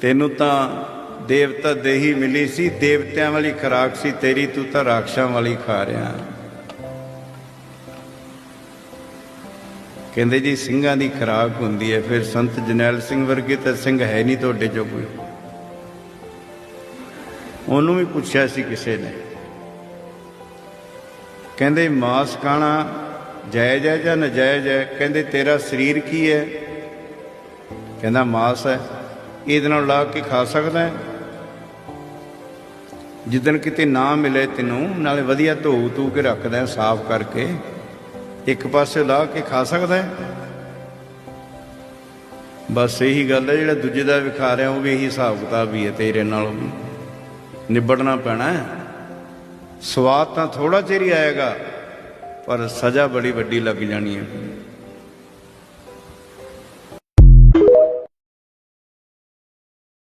ਤੈਨੂੰ ਤਾਂ ਦੇਵਤਾ ਦੇਹੀ ਮਿਲੀ ਸੀ, ਦੇਵਤਿਆਂ ਵਾਲੀ ਖਰਾਕ ਸੀ, ਤੇਰੀ ਤੂੰ ਤਾਂ ਰਾਖਸ਼ਾਂ ਵਾਲੀ ਖਾ ਰਿਹਾ। ਕਹਿੰਦੇ ਜੀ, ਸਿੰਘਾਂ ਦੀ ਖਰਾਕ ਹੁੰਦੀ ਹੈ, ਫਿਰ ਸੰਤ ਜਨੈਲ ਸਿੰਘ ਵਰਗੇ ਤਾਂ ਸਿੰਘ ਹੈ ਨਹੀਂ ਤੁਹਾਡੇ ਜੋ ਕੋਈ ਉਹਨੂੰ ਵੀ ਪੁੱਛਿਆ ਸੀ ਕਿਸੇ ਨੇ। ਕਹਿੰਦੇ, ਮਾਸ ਖਾਣਾ ਜਾਇਜ਼ ਹੈ ਜਾਂ ਨਜਾਇਜ਼ ਹੈ? ਕਹਿੰਦੇ, ਤੇਰਾ ਸਰੀਰ ਕੀ ਹੈ? ਕਹਿੰਦਾ, ਮਾਸ ਹੈ। ਇਹਦੇ ਨਾਲ ਲਾ ਕੇ ਖਾ ਸਕਦਾ ਹੈ। ਜਿੱਦਣ ਕਿਤੇ ਨਾ ਮਿਲੇ ਤੈਨੂੰ, ਨਾਲੇ ਵਧੀਆ ਧੋ ਧੂ ਕੇ ਰੱਖਦਾ ਸਾਫ਼ ਕਰਕੇ, ਇੱਕ ਪਾਸੇ ਲਾ ਕੇ ਖਾ ਸਕਦਾ ਬਸ ਇਹੀ ਗੱਲ ਹੈ, ਜਿਹੜਾ ਦੂਜੇ ਦਾ ਵਿਖਾ ਰਿਹਾ ਉਹ ਵੀ ਇਹੀ ਹਿਸਾਬ ਕਿਤਾਬ ਹੀ ਹੈ ਤੇਰੇ ਨਾਲ। ਨਿਬੜਨਾ ਪੈਣਾ ਹੈ। ਸਵਾਦ ਤਾਂ ਥੋੜਾ ਚਿਰ ਹੀ ਆਏਗਾ, ਪਰ ਸਜ਼ਾ ਬੜੀ ਵੱਡੀ ਲੱਗ ਜਾਣੀ ਹੈ।